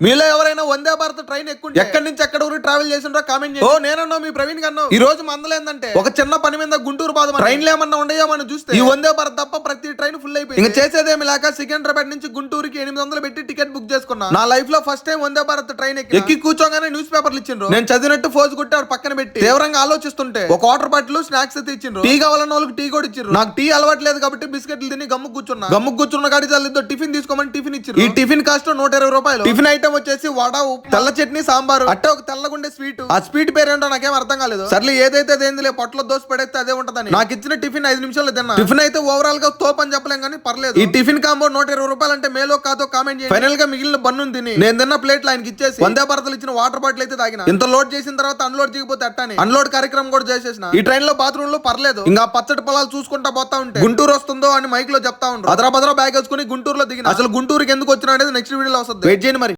మీలో ఎవరైనా వందే భారత్ ట్రైన్ ఎక్కుంటే ఎక్కడి నుంచి ఎక్కడ ఊరు ట్రావెల్ చేసిండ్రో కామెంట్ ఓ నేనన్నా మీ ప్రవీణ్ కన్నా. ఈ రోజు మందలేందంటే ఒక చిన్న పని మీద గుంటూరు బాధ ట్రైన్లు ఏమన్నా ఉండయో మనం చూస్తే ఈ వందే భారత్ తప్ప ప్రతి ట్రైన్ ఫుల్ అయిపోయింది ఇంకా చేసేదేమి లేక సికింద్రాబాద్ నుంచి గుంటూరుకి ఎనిమిది వందలు పెట్టి టికెట్ బుక్ చేసుకున్నా. నా లైఫ్లో first time Vande Bharat train ఎక్కి ఎక్కి కూర్చోగానే న్యూస్ పేపర్లు ఇచ్చిండ్రు. నేను చదివినట్టు ఫోజ్ కొట్టాడు పక్కన పెట్టి తీవ్రంగా ఆలోచిస్తుంటే ఒక వాటర్ బాటిల్ స్నాక్స్ అయితే ఇచ్చిండ్రు. టీ కావాలన్న వాళ్ళకి టీ కూడా ఇచ్చిండ్రు. నాకు టీ అలవాట్లేదు కాబట్టి బిస్కెట్లు తిని గమ్ము కూర్చున్నా. గమ్ము కూర్చున్న కాడి చల్లిద్దో టిఫిన్ తీసుకోమని టిఫిన్ ఇచ్చారు ఈ టిఫిన్ కాస్ట్ నూట ఇరవై రూపాయలు. టిఫిన్ ఐటమ్ వచ్చేసి వడ తెల్ల చట్నీ సాంబారు. అట్టే ఒక తెల్లగుండే స్వీట్. ఆ స్వీట్ పేరు ఏంటో నాకేం అర్థం కాలేదు. సర్లే ఏదైతే అదేందిలే పొట్టలో దోశ పడేస్తే అదే ఉంటదని. నాకు ఇచ్చిన టిఫిన్ ఐదు నిమిషాలు తిన్నా. టిఫిన్ అయితే ఓవరాల్గా తోపు అని చెప్పలేం కానీ పర్లేదు. ఈ టిఫిన్ కాంబో నూట ఇరవై రూపాయలు అంటే మేలో కాదో కామెంట్ చేయండి. ఫైనల్గా మిగిలిన బన్ను తిని. నేను తిన్న ప్లేట్లు ఆయనకి ఇచ్చేసి వందే భారతలు ఇచ్చిన వాటర్ బాటిల్ అయితే తాగిన. ఇంత లోడ్ చేసిన తర్వాత అన్లోడ్ చేయకపోతే అట్టని. అన్లోడ్ కార్యక్రమం కూడా చేసేసిన. ఈ ట్రైన్లో బాత్రూమ్లో పర్లేదు. ఇంకా పచ్చడి పొలాలు చూసుకుంటా పోతా ఉంటే. గుంటూరు వస్తుందో అని మైక్లో చెప్తా ఉంటారు అదరా భద్రా బ్యాగ్ వేసుకుని గుంటూరులో దిగిన. అసలు గుంటూరుకి ఎందుకు వచ్చిన అనేది నెక్స్ట్ వీడియోలో వస్తుంది. వెయిట్ చేయండి మరి.